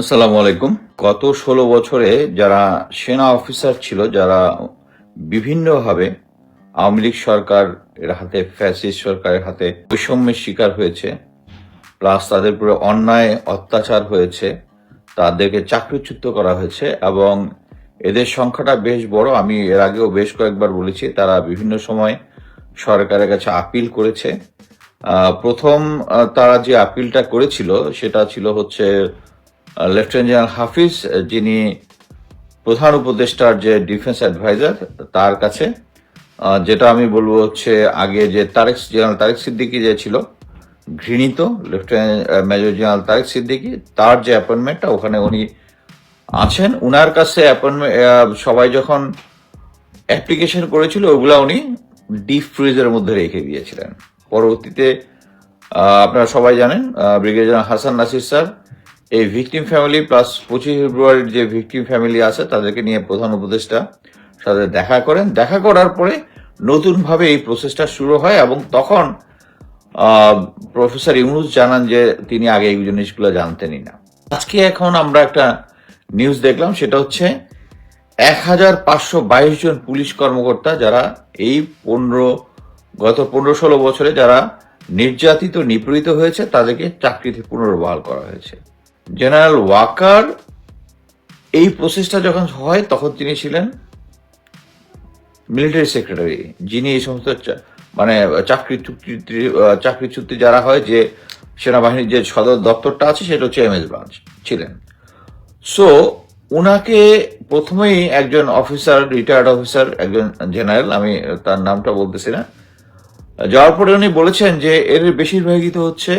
আসসালামু আলাইকুম। গত ষোলো বছরে যারা সেনা অফিসার ছিল, যারা বিভিন্নভাবে আওয়ামী লীগ সরকার এর হাতে, ফ্যাসিস্ট সরকারের হাতে বৈষম্যের শিকার হয়েছে, প্লাস তাদের উপরে অন্যায়, অত্যাচার হয়েছে, তাদেরকে চাকরিচ্যুত করা হয়েছে এবং এদের সংখ্যাটা বেশ বড়। আমি এর আগেও বেশ কয়েকবার বলেছি, তারা বিভিন্ন সময় সরকারের কাছে আপিল করেছে। প্রথম তারা যে আপিলটা করেছিল, সেটা ছিল হচ্ছে লেফটেন্যান্ট জেনারেল হাফিজ যিনি প্রধান উপদেষ্টার যে ডিফেন্স অ্যাডভাইজার তার কাছে যেটা আমি বলব হচ্ছে আগে যে তারেক জেনারেল তারেক সিদ্দিকি যে ছিল, ঘৃণিত lieutenant major general Tarek Siddiqui, তার যে অ্যাপয়েন্টমেন্টটা ওখানে উনি আছেন। উনার কাছে অ্যাপয়েন্টমেন্ট সবাই যখন অ্যাপ্লিকেশন করেছিল, ওগুলা উনি ডিপ ফ্রিজের মধ্যে রেখে দিয়েছিলেন। পরবর্তীতে আপনারা সবাই জানেন ব্রিগেডিয়ার হাসান নাসির স্যার এই ভিকটিম ফ্যামিলি প্লাস পঁচিশ ফেব্রুয়ারির যে ভিকটিম ফ্যামিলি আছে, তাদেরকে নিয়ে প্রধান উপদেষ্টা সাথে দেখা করেন। দেখা করার পরে নতুনভাবে এই প্রসেসটা শুরু হয় এবং তখন প্রফেসর ইউনুস জানান যে তিনি আগে এই জিনিসগুলো জানতেনই না। আজকে এখন আমরা একটা নিউজ দেখলাম, সেটা হচ্ছে এক হাজার পাঁচশো বাইশ জন পুলিশ কর্মকর্তা যারা এই পনেরো, গত পনেরো ষোলো বছরে যারা নির্যাতিত, নিপীড়িত হয়েছে, তাদেরকে চাকরিতে পুনর্বহাল করা হয়েছে। জেনারেল ওয়াকার এই প্রসেসটা যখন হয়, তখন তিনি ছিলেন মিলিটারি সেক্রেটারি, যিনি এই সমস্ত মানে চাকরি চুক্তি চাকরি চুক্তি যারা হয়, যে সেনাবাহিনীর যে সদর দপ্তরটা আছে, সেটা হচ্ছে এম এস ব্রাঞ্চ ছিলেন। সো উনাকে প্রথমেই একজন অফিসার রিটায়ার্ড অফিসার একজন জেনারেল, আমি তার নামটা বলতেছি না, যাওয়ার পরে উনি বলেছেন যে এর বেশিরভাগই তো হচ্ছে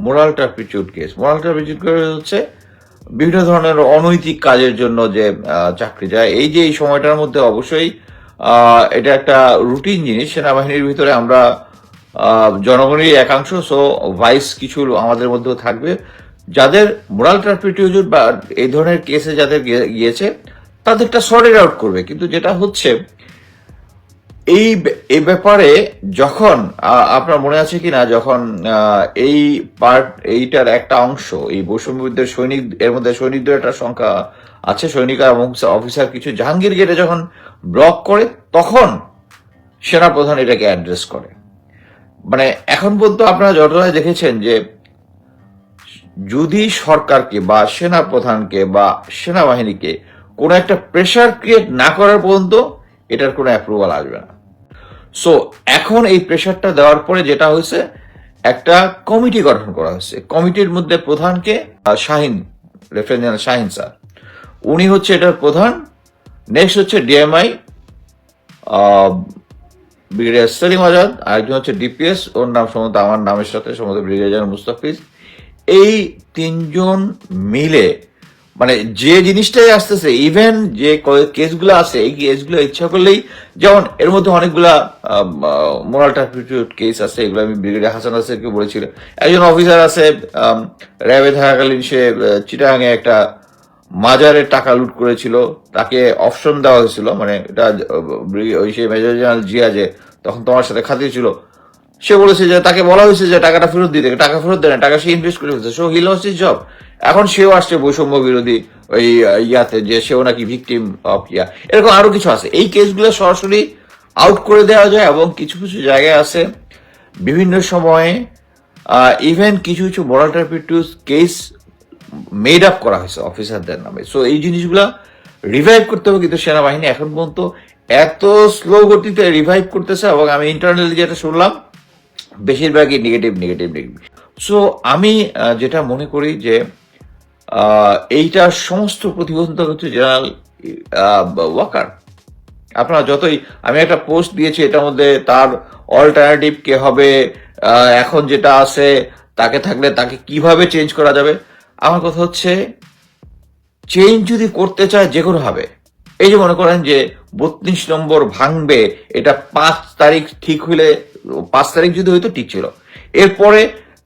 moral turpitude case moral turpitude case হচ্ছে বিভিন্ন ধরনের অনৈতিক কাজের জন্য যে চাকরি যায়। এই যে, এই সময়টার মধ্যে অবশ্যই এটা একটা রুটিন জিনিস। সেনাবাহিনীর ভিতরে আমরা জনগণেরই একাংশ সো ভাইস কিছু আমাদের মধ্যেও থাকবে। যাদের মোরাল টার্পিটিউড বা এই ধরনের কেসে যাদের গিয়ে- গিয়েছে, তাদেরটা সর্টেড আউট করবে। কিন্তু যেটা হচ্ছে এই এই ব্যাপারে যখন আপনার মনে আছে কিনা, যখন এই পার্ট এইটার একটা অংশ, এই বৈষম্যবিদ্যের সৈনিক, এর মধ্যে সৈনিকদের একটা সংখ্যা আছে, সৈনিক এবং অফিসার কিছু জাহাঙ্গীর গেটে যখন ব্লক করে, তখন সেনাপ্রধান এটাকে অ্যাড্রেস করে। মানে এখন পর্যন্ত আপনারা যতটা দেখেছেন যে, যদি সরকারকে বা সেনাপ্রধানকে বা সেনাবাহিনীকে কোনো একটা প্রেশার ক্রিয়েট না করার পর্যন্ত এটার কোনো অ্যাপ্রুভাল আসবে না। সো এখন এই প্রেশারটা দেওয়ার পরে যেটা হয়েছে, একটা কমিটি গঠন করা হয়েছে। কমিটির মধ্যে প্রধানকে Shahin lieutenant general Shahin sir. উনি হচ্ছে এটার প্রধান। নেক্সট হচ্ছে ডিএমআই ব্রিগেডিয়ার সেলিম আজাদ। আরেকজন হচ্ছে ডিপিএস ওর নাম সম্ভবত আমার নামের সাথে, সম্ভবত ব্রিগেডিয়ার মুস্তাফিজ। এই তিনজন মিলে মানে যে জিনিসটাই আসতেছে ইভেন যে কেসগুলো আছে, এই কেসগুলো ইচ্ছা করলেই যেমন এর মধ্যে অনেকগুলা মোরাল টার্পিটিউড কেস আছে, এগুলো আমি ব্রিগেডিয়ার হাসান আসেরকে বলেছিল একজন অফিসার আছে র্যাবে থাকাকালীন সে চিটাগাঙে একটা মাজারের টাকা লুট করেছিল, তাকে অপশন দেওয়া হয়েছিল মানে এটা ওই সেই মেজর জেনারেল জিয়া যে, তখন তোমার সাথে খাতির ছিল সে বলেছে যে, তাকে বলা হয়েছে যে, টাকাটা ফেরত দিতে টাকা ফেরত দেয় না, টাকা সে ইনভেস্ট করে ফেলছে। সো হি লস জব এখন সেও আসছে বৈষম্য বিরোধী ওই ইয়াতে, যে সেও নাকি ভিকটিম অফ ইয়া। এরকম আরও কিছু আছে। এই কেসগুলো সরাসরি আউট করে দেওয়া যায় এবং কিছু কিছু জায়গায় আছে। বিভিন্ন সময়ে ইভেন কিছু কিছু মোরাল কেস মেড আপ করা হয়েছে অফিসারদের নামে। সো এই জিনিসগুলা রিভাইভ করতে হবে কিন্তু সেনাবাহিনী এখন পর্যন্ত এত স্লো গতিতে রিভাইভ করতেছে এবং আমি ইন্টারনালি যেটা শুনলাম বেশিরভাগই নেগেটিভ নেগেটিভ নেগেটিভ সো আমি যেটা মনে করি যে আহ, এইটার সমস্ত প্রতিবন্ধক হচ্ছে জেনারেল ওয়াকার আপনারা যতই আমি একটা পোস্ট দিয়েছি এটার মধ্যে তার অল্টারনেটিভ কে হবে এখন যেটা আছে তাকে থাকলে তাকে কীভাবে চেঞ্জ করা যাবে? আমার কথা হচ্ছে চেঞ্জ যদি করতে চায় যে কোনো হবে এই যে মনে করেন যে বত্রিশ নম্বর ভাঙবে, এটা পাঁচ তারিখ ঠিক হইলে, পাঁচ তারিখ যদি হইতো ঠিক ছিল। এরপরে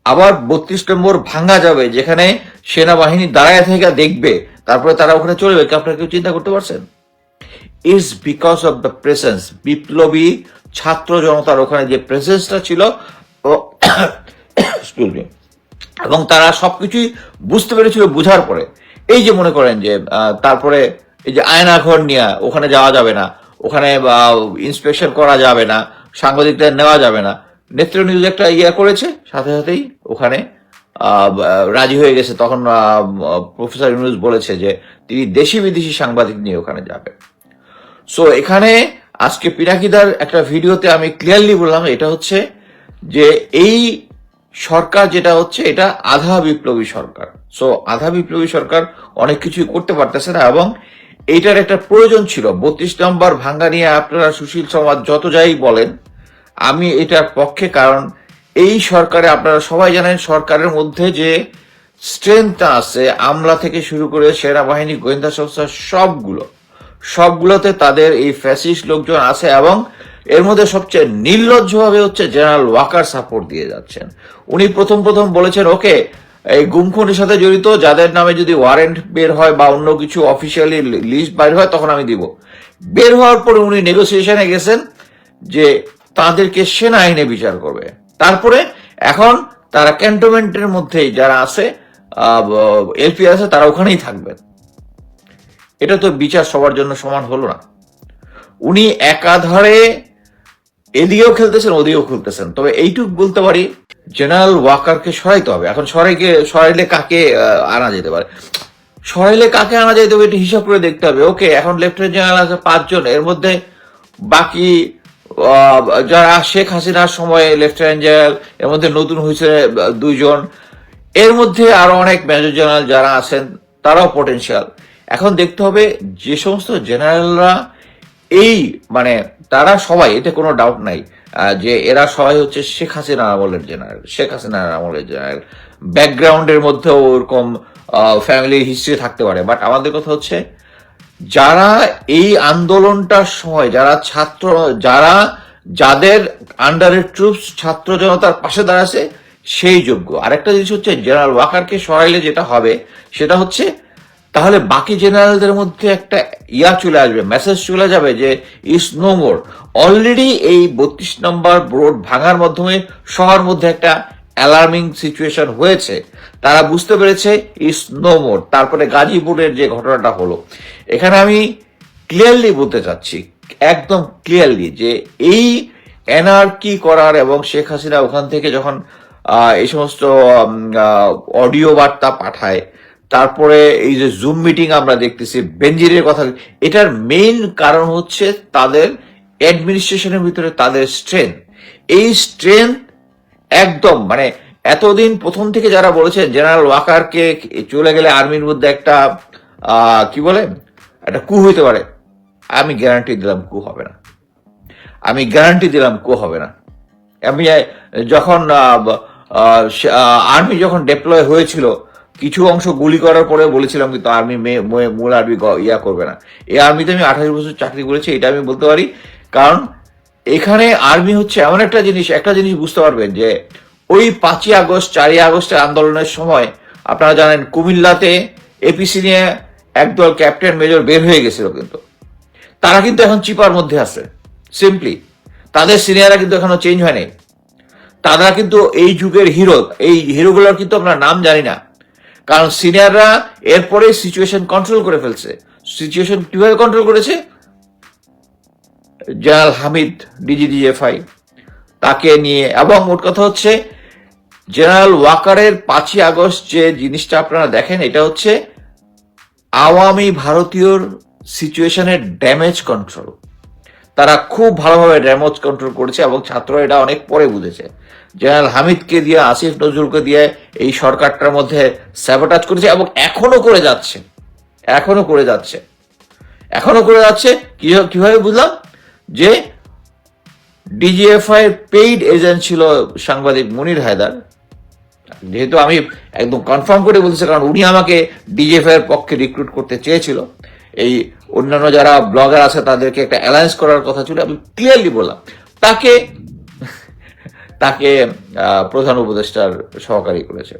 আবার বত্রিশ নম্বর ভাঙা যাবে, যেখানে সেনাবাহিনী দাঁড়ায় থেকে দেখবে, তারপরে তারা ওখানে চলে যাবে। আপনারা কেউ চিন্তা করতে পারছেন? Is because of the presence বিপ্লবী ছাত্র জনতার ওখানে যে প্রেসেন্সটা ছিল এবং তারা সবকিছুই বুঝতে পেরেছিল বুঝার পরে। এই যে মনে করেন যে তারপরে এই যে আয়না ঘর নিয়ে ওখানে যাওয়া যাবে না, ওখানে ইন্সপেকশন করা যাবে না, সাংবাদিকদের নেওয়া যাবে না। নেত্র নিউজ একটা ইয়ে করেছে, সাথে সাথেই ওখানে রাজি হয়ে গেছে। তখন প্রফেসর ইউনুস বলেছে যে তিনি দেশি বিদেশি সাংবাদিক নিয়ে ওখানে যাবে সো এখানে আজকে পিনাকিদার একটা ভিডিওতে আমি ক্লিয়ারলি বললাম, এটা হচ্ছে যে এই সরকার যেটা হচ্ছে, এটা আধা বিপ্লবী সরকার। সো আধা বিপ্লবী সরকার অনেক কিছুই করতে পারতেছে না এবং এইটার একটা প্রয়োজন ছিল। বত্রিশ নম্বর ভাঙ্গা নিয়ে আপনারা সুশীল সমাজ যত যাই বলেন, আমি এটার পক্ষে, কারণ এই সরকারে আপনারা সবাই জানেন, সরকারের মধ্যে যে স্ট্রেংথটা আছে, আমলা থেকে শুরু করে সেনাবাহিনী, গোয়েন্দা সংস্থা সবগুলো, সবগুলোতে তাদের এই ফ্যাসিস্ট লোকজন আছে এবং এর মধ্যে সবচেয়ে নির্লজ্জভাবে হচ্ছে জেনারেল ওয়াকার সাপোর্ট দিয়ে যাচ্ছেন। উনি প্রথম প্রথম বলেছেন, ওকে এই গুম গুমখুনের সাথে জড়িত, যাদের নামে যদি ওয়ারেন্ট বের হয় বা অন্য কিছু অফিসিয়ালি লিস্ট বাইর হয়, তখন আমি দিব। বের হওয়ার পরে উনি নেগোসিয়েশনে গেছেন যে তাদেরকে সেনা আইনে বিচার করবে। তারপরে এখন তারা ক্যান্টনমেন্টের মধ্যেই যারা আছে এলপি আছে, তারা ওখানেই থাকবেন এটা তো বিচার সবার জন্য সমান হলো না। উনি একাধারে এদিকেও খেলতেছেন, ওদিকেও খেলতেছেন। তবে এইটুক বলতে পারি, জেনারেল ওয়াকারকে সরাইতে হবে। এখন সরাইকে, সরাইলে কাকে আনা যেতে পারে? সরাইলে কাকে আনা যেতে হবে, এটা হিসাব করে দেখতে হবে। ওকে, এখন লেফটেন্যান্ট জেনারেল আছে পাঁচজন। এর মধ্যে বাকি যারা শেখ হাসিনার সময় লেফটেন্যান্ট জেনারেল, এর মধ্যে নতুন হয়েছে দুইজন। এর মধ্যে আরও অনেক মেজর জেনারেল যারা আছেন, তারাও পটেনশিয়াল এখন দেখতে হবে যে সমস্ত জেনারেলরা এই মানে তারা সবাই, এতে কোনো ডাউট নাই যে এরা সবাই হচ্ছে শেখ হাসিনা আমলের জেনারেল শেখ হাসিনার আমলের জেনারেল ব্যাকগ্রাউন্ডের মধ্যেও ওরকম ফ্যামিলি হিস্ট্রি থাকতে পারে বাট আমাদের কথা হচ্ছে যারা এই আন্দোলনটার সময়, যারা ছাত্র, যারা যাদের আন্ডারের ট্রুপস ছাত্র জনতার পাশে দাঁড়াছে সেই যোগ্য। আরেকটা জিনিস হচ্ছে জেনারেল ওয়াকারকে সরাইলে যেটা হবে, সেটা হচ্ছে তাহলে বাকি জেনারেলদের মধ্যে একটা ইয়া চলে আসবে মেসেজ চলে যাবে যে ইস নো মোর অলরেডি এই বত্রিশ নম্বর রোড ভাঙার মাধ্যমে শহর মধ্যে একটা অ্যালার্মিং সিচুয়েশন হয়েছে। তারা বুঝতে পেরেছে ইস নো মোর তারপরে গাজীপুরের যে ঘটনাটা হলো। এখানে আমি ক্লিয়ারলি বলতে চাচ্ছি, একদম ক্লিয়ারলি যে এই এনআরকি করার এবং শেখ হাসিনা ওখান থেকে যখন এই সমস্ত অডিও বার্তা পাঠায় তারপরে এই যে জুম মিটিং আমরা দেখতেছি বেঞ্জিরের কথা, এটার মেইন কারণ হচ্ছে তাদের অ্যাডমিনিস্ট্রেশনের ভিতরে তাদের স্ট্রেংথ এই স্ট্রেংথ একদম মানে এতদিন প্রথম থেকে যারা বলেছেন জেনারেল ওয়াকারকে চলে গেলে আর্মির মধ্যে একটা কি বলে? একটা কু হইতে পারে। আমি গ্যারান্টি দিলাম কু হবে না। আমি গ্যারান্টি দিলাম কু হবে না। আমি, যখন আর্মি যখন ডেপ্লয় হয়েছিল কিছু অংশ গুলি করার পরে বলেছিলাম কিন্তু আর্মি মেয়ে মূল আর্মি ইয়া করবে না। এই আর্মিতে আমি আঠাশ বছর চাকরি করেছি, এটা আমি বলতে পারি। কারণ এখানে আর্মি হচ্ছে এমন একটা জিনিস একটা জিনিস বুঝতে পারবেন যে, ওই পাঁচই আগস্ট, চারই আগস্টের আন্দোলনের সময় আপনারা জানেন কুমিল্লাতে এপিসি নিয়ে একদল ক্যাপ্টেন মেজর বের হয়ে গেছিল কিন্তু। তারা কিন্তু এখন চিপার মধ্যে আছে সিম্পলি তাদের সিনিয়ররা কিন্তু এখনও চেঞ্জ হয়নি। তারা কিন্তু এই যুগের হিরো এই হিরোগুলোর কিন্তু আমরা নাম জানি না। কারণ সিনিয়ররা এরপরে সিচুয়েশন কন্ট্রোল করে ফেলছে। সিচুয়েশন কীভাবে কন্ট্রোল করেছে জেনারেল হামিদ ডিজিডিএফআই তাকে নিয়ে এবং মোট কথা হচ্ছে জেনারেল ওয়াকারের পাঁচই আগস্ট যে জিনিসটা আপনারা দেখেন, এটা হচ্ছে আওয়ামী ভারতীয়র সিচুয়েশনের ড্যামেজ কন্ট্রোল তারা খুব ভালোভাবে ড্যামেজ কন্ট্রোল করেছে এবং ছাত্র এটা অনেক পরে বুঝেছে। জেনারেল হামিদকে দিয়ে, আসিফ নজরুলকে দিয়ে এই সরকারটার মধ্যে স্যাবোটাজ করেছে এবং এখনও করে যাচ্ছে। এখনও করে যাচ্ছে। এখনও করে যাচ্ছে, কীভাবে বুঝলাম? যে ডিজিএফআই পেইড এজেন্ট ছিল সাংবাদিক মনির হায়দার। যেহেতু আমি একদম কনফার্ম করে বলতেছি কারণ উনি আমাকে ডিজিএফআই এর পক্ষে রিক্রুট করতে চেয়েছিল। এই অন্যান্য যারা ব্লগার আছে, তাদেরকে একটা অ্যালায়েন্স করার কথা ছিল, আমি ক্লিয়ারলি বললাম। তাকে তাকে প্রধান উপদেষ্টার সহকারী করেছে।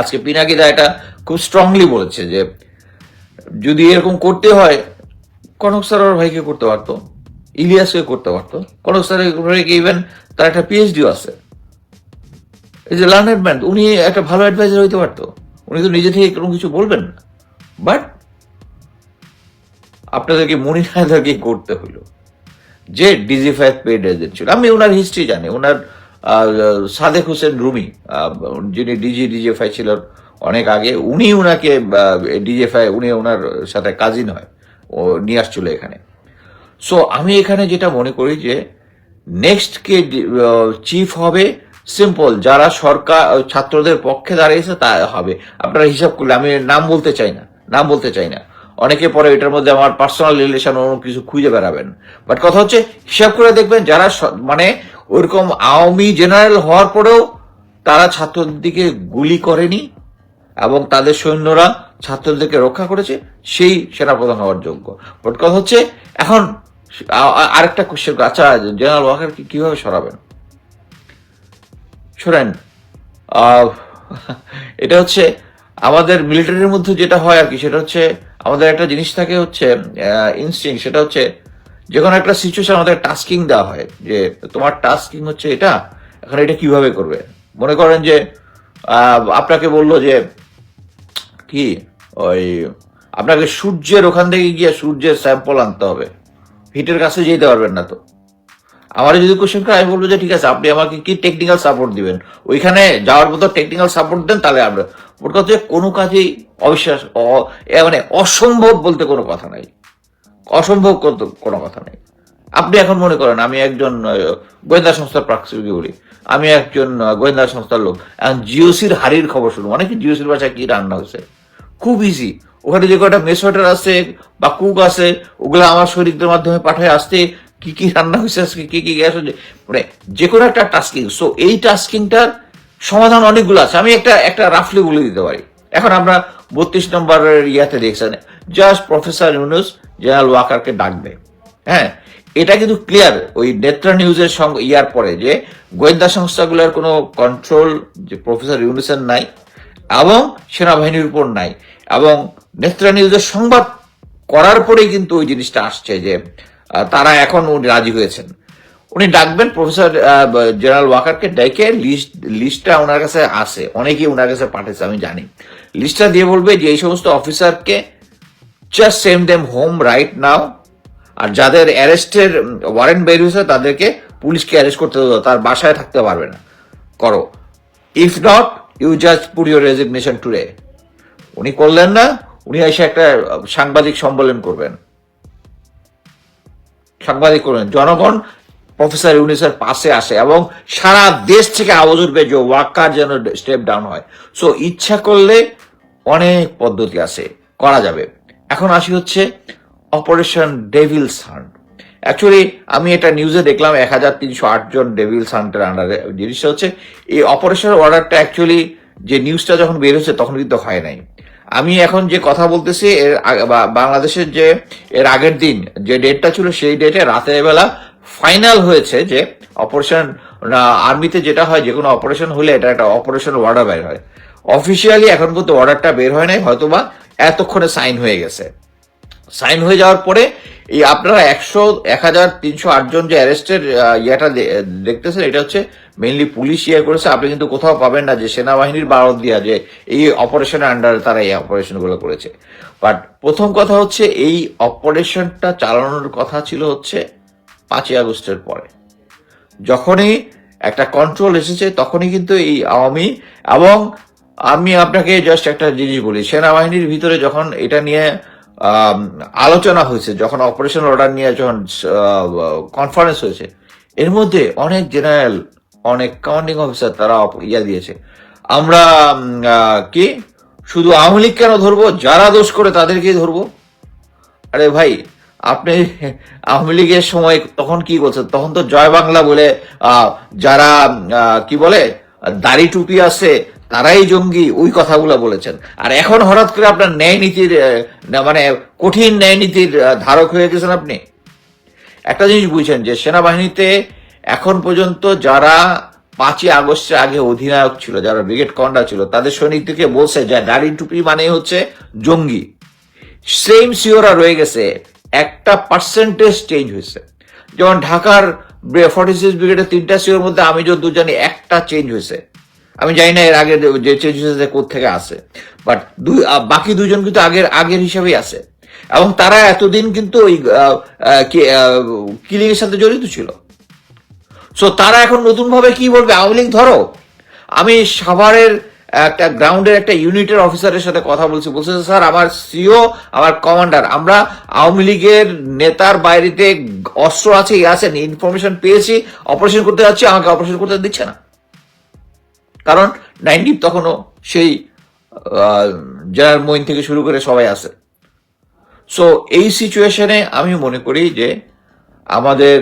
আজকে পিনাকিদা এটা খুব স্ট্রংলি বলেছে যে, যদি এরকম করতে হয়, কনক স্যার ভাইকে করতে পারতো, ইলিয়াসকে করতে পারতো। কনক ভাইকে ইভেন তার একটা পিএইচডিও আছে। এই যে লার্নেড ম্যান উনি একটা ভালো অ্যাডভাইজার হইতে পারতো। উনি তো নিজে থেকে কোনো কিছু বলবেন না। বাট আপনাদেরকে মনির হায়দারকে করতে হলো যে ডিজি ফাইভ পেড এজেন্ট ছিল। আমি ওনার হিস্ট্রি জানি ওনার সাদেক হোসেন রুমি যিনি ডিজি ডিজেফাই ছিলেন অনেক আগে, উনি ওনাকে ডিজেফাই উনি ওনার সাথে কাজিন হয়, ও নিয়ে আসছিল এখানে। সো আমি এখানে যেটা মনে করি যে নেক্সট কে চিফ হবে সিম্পল যারা সরকার, ছাত্রদের পক্ষে দাঁড়িয়েছে, তা হবে। আপনারা হিসাব করলে, আমি নাম বলতে চাই না, নাম বলতে চাই না। অনেকে পরে এটার মধ্যে আমার পার্সোনাল রিলেশন অন্য কিছু খুঁজে বেড়াবেন। বাট কথা হচ্ছে, হিসাব করে দেখবেন, যারা মানে ওইরকম আওয়ামী জেনারেল হওয়ার পরেও তারা ছাত্রদের দিকে গুলি করেনি এবং তাদের সৈন্যরা ছাত্রদেরকে রক্ষা করেছে, সেই সেনাপ্রধান হওয়ার যোগ্য। বাট কথা হচ্ছে, এখন আরেকটা কোশ্চেন আচ্ছা জেনারেল ওয়াকারকে কীভাবে সরাবেন? শোনেন এটা হচ্ছে আমাদের মিলিটারির মধ্যে যেটা হয় আর কি, সেটা হচ্ছে আমাদের একটা জিনিস থাকে হচ্ছে ইনস্টিং সেটা হচ্ছে যে কোনো একটা সিচুয়েশন আমাদের টাস্কিং দেওয়া হয়, যে তোমার টাস্কিং হচ্ছে এটা, এখন এটা কীভাবে করবে? মনে করেন যে আপনাকে বলল যে, কি ওই, আপনাকে সূর্যের ওখান থেকে গিয়ে সূর্যের স্যাম্পল আনতে হবে। হিটের কাছে যেতে পারবেন না তো। আমার যদি কোশ্চেন করে, আমি বলব যে, ঠিক আছে, আপনি আমাকে কি টেকনিক্যাল সাপোর্ট দিবেন? ওইখানে যাওয়ার মতো টেকনিক্যাল সাপোর্ট দেন, তাহলে আমরা ওর কথা কোনো কাজেই অবিশ্বাস মানে অসম্ভব বলতে কোনো কথা নাই। অসম্ভব কোনো কথা নেই। আপনি এখন মনে করেন, আমি একজন গোয়েন্দা সংস্থার প্রাকৃতিক বলি। আমি একজন গোয়েন্দা সংস্থার লোক। এখন জিওসির হাড়ির খবর শুনব অনেকে জিওসির বাসায় কি রান্না হয়েছে? খুব ইজি ওখানে যে কটা মেসওয়াটার আছে বা কুক আছে, ওগুলো আমার শরীরদের মাধ্যমে পাঠায় আসতে কি কি রান্না হয়েছে আজকে, কি কি গ্যাস হচ্ছে মানে যে কোনো একটা টাস্কিং সো এই টাস্কিংটার সমাধান অনেকগুলো আছে। আমি একটা একটা রাফলি বলে দিতে পারি। এখন আমরা বত্রিশ নম্বরের ইয়াতে দেখছেন জাস্ট প্রফেসর ইউনুস জেনারেল ওয়াকারকে ডাকবে হ্যাঁ এটা কিন্তু ক্লিয়ার ওই নেত্রা নিউজের সঙ্গে ইয়ার পরে যে গোয়েন্দা সংস্থাগুলোর কোনো কন্ট্রোল যে প্রফেসর ইউনুসের নাই এবং সেনাবাহিনীর উপর নাই এবং নেত্রা নিউজের সংবাদ করার পরেই কিন্তু ওই জিনিসটা আসছে যে তারা এখন উনি রাজি হয়েছেন। উনি ডাকবেন প্রফেসর জেনারেল ওয়াকারকে ডেকে লিস্ট লিস্টটা ওনার কাছে আসে অনেকেই ওনার কাছে পাঠিয়েছে, আমি জানি। লিস্টটা দিয়ে বলবে যে এই সমস্ত অফিসারকে just send them home right now আর যাদের অ্যারেস্টের ওয়ারেন্ট বের হয়েছে তাদেরকে পুলিশকে অ্যারেস্ট করতে দেবো তার বাসায় থাকতে পারবে না। করো। If not you just put your resignation today উনি করলেন না, উনি এসে একটা সাংবাদিক সম্মেলন করবেন। সাংবাদিক করবেন। জনগণ প্রফেসর ইউনিসের পাশে আসে এবং সারা দেশ থেকে আওয়াজ উঠবে যে ওয়াকার যেন স্টেপ ডাউন হয়। সো ইচ্ছা করলে অনেক পদ্ধতি আছে, করা যাবে। এখন আসি হচ্ছে অপারেশন ডেভিল সান্ট অ্যাকচুয়ালি আমি এটা নিউজে দেখলাম এক হাজার তিনশো আটজন ডেভিল সান্টের আন্ডারে জিনিসটা হচ্ছে, এই অপারেশন অর্ডারটা অ্যাকচুয়ালি যে নিউজটা যখন বের হচ্ছে তখন কিন্তু হয় নাই। আমি এখন যে কথা বলতেছি, এর বাংলাদেশের যে এর আগের দিন যে ডেটটা ছিল, সেই ডেটে রাতের বেলা ফাইনাল হয়েছে যে অপারেশন আর্মিতে যেটা হয়, যে কোনো অপারেশন হলে এটা একটা অপারেশন অর্ডার বের হয়। অফিসিয়ালি এখন পর্যন্ত অর্ডারটা বের হয় নাই, হয়তোবা এতক্ষণে সাইন হয়ে গেছে। সাইন হয়ে যাওয়ার পরে এই আপনারা একশো, এক হাজার তিনশো আটজন যে অ্যারেস্টের ইয়েটা দেখতেছেন, এটা হচ্ছে মেনলি পুলিশ ইয়ে করেছে। আপনি কিন্তু কোথাও পাবেন না যে সেনাবাহিনীর বারত দিয়া যে এই অপারেশনের আন্ডারে তারা এই অপারেশনগুলো করেছে। বাট প্রথম কথা হচ্ছে এই অপারেশনটা চালানোর কথা ছিল হচ্ছে পাঁচই আগস্টের পরে। যখনই একটা কন্ট্রোল এসেছে, তখনই কিন্তু এই আওয়ামী এবং আমি আপনাকে জাস্ট একটা জিনিস বলি। সেনাবাহিনীর ভিতরে যখন এটা নিয়ে আলোচনা হয়েছে, যখন অপারেশন অর্ডার নিয়ে যখন কনফারেন্স হয়েছে, এর মধ্যে অনেক জেনারেল অনেক কমান্ডিং অফিসার তারা ইয়া দিয়েছে। আমরা কি? শুধু আওয়ামী লীগ কেন ধরবো? যারা দোষ করে তাদেরকেই ধরবো? আরে ভাই, আপনি আওয়ামী লীগের সময় তখন কি বলছেন? তখন তো জয় বাংলা বলে যারা কি বলে, দাড়ি টুপি আছে তারাই জঙ্গি, ওই কথাগুলো বলেছেন। আর এখন হঠাৎ করে আপনার ন্যায় নীতির মানে কঠিন ন্যায় নীতির ধারক হয়ে গেছেন আপনি। একটা জিনিস বুঝছেন যে সেনাবাহিনীতে এখন পর্যন্ত যারা পাঁচই আগস্টের আগে অধিনায়ক ছিল, যারা ব্রিগেড কমান্ডার ছিল, তাদের সৈনিকদেরকে বলছে যে দাড়ি টুপি মানে হচ্ছে জঙ্গি। সেম সিওরা রয়ে গেছে, একটা পার্সেন্টেজ চেঞ্জ হয়েছে। যেমন ঢাকার ফর্টি সিক্স ব্রিগেডের তিনটা সিওর মধ্যে আমি যদি জানি একটা চেঞ্জ হয়েছে। আমি জানি না এর আগে যে চেঞ্জেস থেকে আসে বাট দুই বাকি দুজন কিন্তু আগের আগের হিসাবেই আছে। এবং তারা এতদিন কিন্তু ওই কিলিং এর সাথে জড়িত ছিল। সো তারা এখন নতুন ভাবে কি বলবে? আওয়ামী লীগ, ধরো, আমি সাভারের একটা গ্রাউন্ডের একটা ইউনিটের অফিসারের সাথে কথা বলছি। বলছে, স্যার, আমার সিও, আমার কমান্ডার, আমরা আওয়ামী লীগের নেতার বাইরেতে অস্ত্র আছে আছে, ইনফরমেশন পেয়েছি, অপারেশন করতে যাচ্ছি, আমাকে অপারেশন করতে দিচ্ছে না। কারণ নাইনটি তখনও সেই জেনারেল মইন থেকে শুরু করে সবাই আছে। সো এই সিচুয়েশনে আমি মনে করি যে আমাদের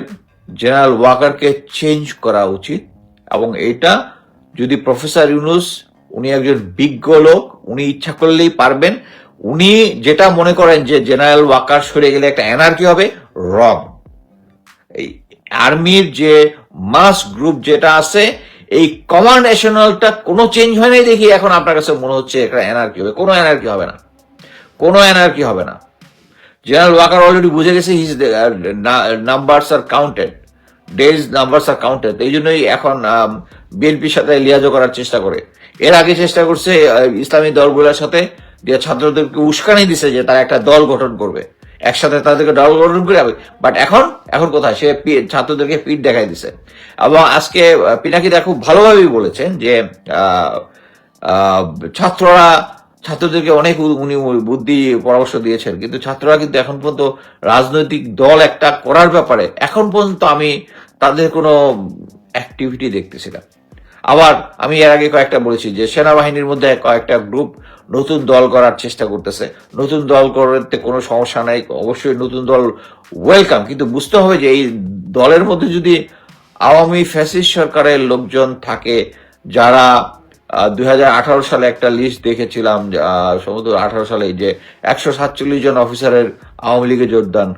জেনারেল ওয়াকারকে চেঞ্জ করা উচিত এবং এটা যদি প্রফেসর ইউনুস, উনি একজন বিজ্ঞ লোক, উনি ইচ্ছা করলেই পারবেন, উনি যেটা মনে করেন যে জেনারেল ওয়াকার সরে গেলে একটা এনার্জি হবে রং এই আর্মির যে মাস গ্রুপ যেটা আছে এই কমান্ড এশনালটা কোনো চেঞ্জ হয় নাই দেখি এখন আপনার কাছে মনে হচ্ছে একটা এনার্কি হবে। কোনো এনার্কি হবে না। কোনো এনার্কি হবে না। জেনারেল ওয়াকার অলরেডি বুঝে গেছে his numbers are counted days numbers are counted এই জন্যই এখন বিএনপির সাথে লিয়াজো করার চেষ্টা করে। এর আগে চেষ্টা করছে ইসলামী দলগুলোর সাথে যে ছাত্রদেরকে উস্কানি দিছে যে তারা একটা দল গঠন করবে। একসাথে তাদেরকে দল গঠন করে বাট এখন এখন কোথায়? সে ছাত্রদেরকে পিঠ দেখাই দিছে। এবং আজকে পিনাকিদা খুব ভালোভাবেই বলেছেন যে ছাত্ররা, ছাত্রদেরকে অনেক উনি বুদ্ধি পরামর্শ দিয়েছেন। কিন্তু ছাত্ররা কিন্তু এখন পর্যন্ত রাজনৈতিক দল একটা করার ব্যাপারে এখন পর্যন্ত আমি তাদের কোনো অ্যাক্টিভিটি দেখতেছি না। আবার আমি এর আগে কয়েকটা বলেছি যে সেনাবাহিনীর মধ্যে কয়েকটা গ্রুপ নতুন দল করার চেষ্টা করতেছে। নতুন দল করতে কোনো সমস্যা নাই, অবশ্যই নতুন দল ওয়েলকাম কিন্তু বুঝতে হবে যে এই দলের মধ্যে যদি আওয়ামী ফ্যাসিস্ট সরকারের লোকজন থাকে, যারা দুই হাজার আঠারো সালে একটা লিস্ট দেখেছিলাম সম্ভবত আঠারো সালে, যে একশো সাতচল্লিশ জন অফিসারের আওয়ামী লীগে যোগদান,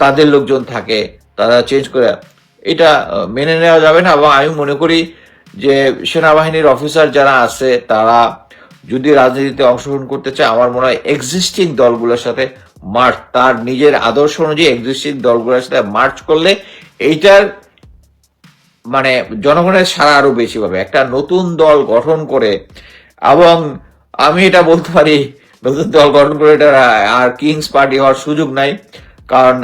তাদের লোকজন থাকে, তারা চেঞ্জ করে, এটা মেনে নেওয়া যাবে না এবং আমি মনে করি যে সেনাবাহিনীর অফিসার যারা আছে, তারা যদি রাজনীতিতে অংশগ্রহণ করতে চায়, আমার মনে হয় এক্সিস্টিং দলগুলোর সাথে মার্চ তার নিজের আদর্শ অনুযায়ী এক্সিস্টিং দলগুলোর সাথে মার্চ করলে এইটার মানে জনগণের সারা আরও বেশি পাবে। একটা নতুন দল গঠন করে, এবং আমি এটা বলতে পারি, নতুন দল গঠন করে এটা আর কিংস পার্টি হওয়ার সুযোগ নাই, কারণ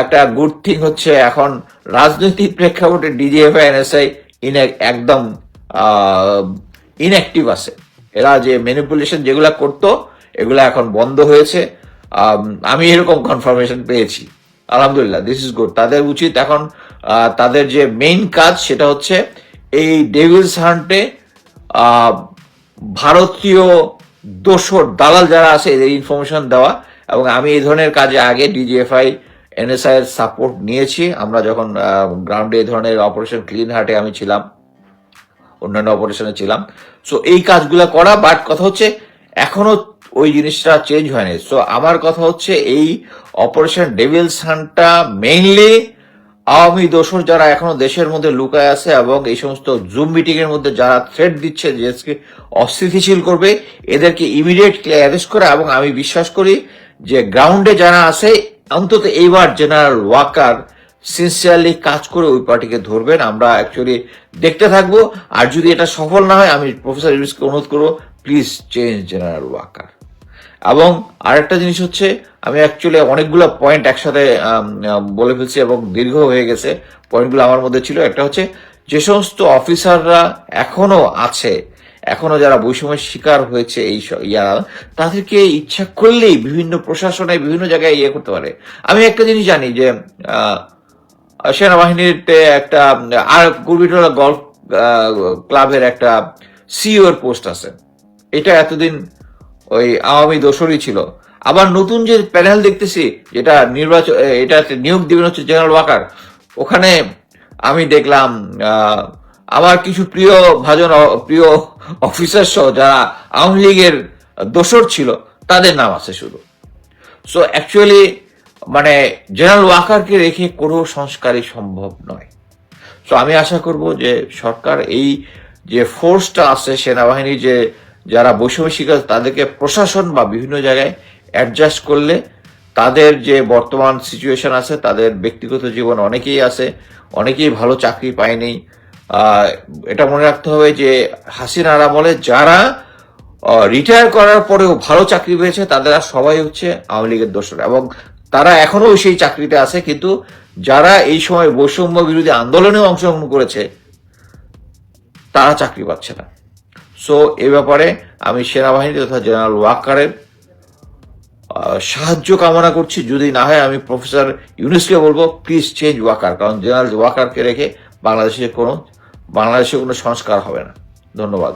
একটা গুড থিং হচ্ছে এখন রাজনৈতিক প্রেক্ষাপটে ডিজিএফআই এনএসআই একদম ইনঅ্যাক্টিভ আছে। এরা যে ম্যানিপুলেশন যেগুলা করতো, এগুলো এখন বন্ধ হয়েছে। আমি এরকম কনফার্মেশন পেয়েছি। আলহামদুলিল্লাহ দিস ইজ গুড তাদের উচিত এখন তাদের যে মেইন কাজ সেটা হচ্ছে এই ডেভিলস হান্টে ভারতীয় দোসর দালাল যারা আছে, এদের ইনফরমেশন দেওয়া। এবং আমি এই ধরনের কাজে আগে ডিজিএফআই এনএসআই এর সাপোর্ট নিয়েছি। আমরা যখন গ্রাউন্ডে এই ধরনের অপারেশন ক্লিন হার্টে আমি ছিলাম, অন্যান্য অপারেশনে ছিলাম। সো এই কাজগুলো করা বাট কথা হচ্ছে, এখনও ওই জিনিসটা চেঞ্জ হয়নি। সো আমার কথা হচ্ছে, এই অপারেশন ডেভিল সানটা মেইনলি আওয়ামী দোসর যারা এখনও দেশের মধ্যে লুকায় আছে এবং এই সমস্ত জুম মিটিং এর মধ্যে যারা থ্রেট দিচ্ছে দেশকে অস্থিতিশীল করবে, এদেরকে ইমিডিয়েটলি অ্যারেস্ট করা। এবং আমি বিশ্বাস করি যে গ্রাউন্ডে যারা আছে অন্তত এইবার জেনারেল ওয়াকার সিনসিয়ারলি কাজ করে ওই পার্টিকে ধরবেন, আমরা অ্যাকচুয়ালি দেখতে থাকব। আর যদি এটা সফল না হয়, আমি প্রফেসর ইউনুসকে অনুরোধ করব প্লিজ চেঞ্জ জেনারেল ওয়াকার। এবং আরেকটা জিনিস হচ্ছে, আমি অ্যাকচুয়ালি অনেকগুলো পয়েন্ট একসাথে বলে ফেলছি এবং দীর্ঘ হয়ে গেছে। পয়েন্টগুলো আমার মধ্যে ছিল। একটা হচ্ছে, যে সমস্ত অফিসাররা এখনও আছে এখনও যারা বৈষম্যের শিকার হয়েছে এই ইয়ারা তাদেরকে ইচ্ছা করলেই বিভিন্ন প্রশাসনে বিভিন্ন জায়গায় ইয়ে করতে পারে। আমি একটা জিনিস জানি যে সেনাবাহিনীতে একটা আর কুর্বিটোলা গল্ফ ক্লাবের একটা সিইও এর পোস্ট আছে। এটা এতদিন ওই আওয়ামী দোসরই ছিল। আবার নতুন যে প্যানেল দেখতেছি যেটা নির্বাচন এটা নিয়োগ দিবেন হচ্ছে জেনারেল ওয়াকার ওখানে আমি দেখলাম আহ, আমার কিছু প্রিয় ভাজন, প্রিয় অফিসার সহ যারা আওয়ামী লীগের দোসর ছিল, তাদের নাম আছে শুধু। সো অ্যাকচুয়ালি মানে জেনারেল ওয়াকারকে রেখে কোনো সংস্কারই সম্ভব নয়। সো আমি আশা করব যে সরকার এই যে ফোর্সটা আছে, সেনাবাহিনী যে, যারা বৈষম্য শিকার, তাদেরকে প্রশাসন বা বিভিন্ন জায়গায় অ্যাডজাস্ট করলে তাদের যে বর্তমান সিচুয়েশন আছে, তাদের ব্যক্তিগত জীবন অনেকেই আছে, অনেকেই ভালো চাকরি পায়নি এটা মনে রাখতে হবে যে হাসিনার আমলে যারা রিটায়ার করার পরেও ভালো চাকরি পেয়েছে, তাদের আর সবাই হচ্ছে আওয়ামী লীগের দোষরা এবং তারা এখনও সেই চাকরিতে আছে, কিন্তু যারা এই সময় বৈষম্য বিরোধী আন্দোলনে অংশগ্রহণ করেছে, তারা চাকরি পাচ্ছে না। সো এ ব্যাপারে আমি সেনাবাহিনী তথা জেনারেল ওয়াকারের সাহায্য কামনা করছি। যদি না হয় আমি প্রফেসর ইউনুসকে বলব প্লিজ চেঞ্জ ওয়াকার কারণ জেনারেল ওয়াকারকে রেখে বাংলাদেশে কোনো বাংলাদেশে কোনো সংস্কার হবে না। ধন্যবাদ।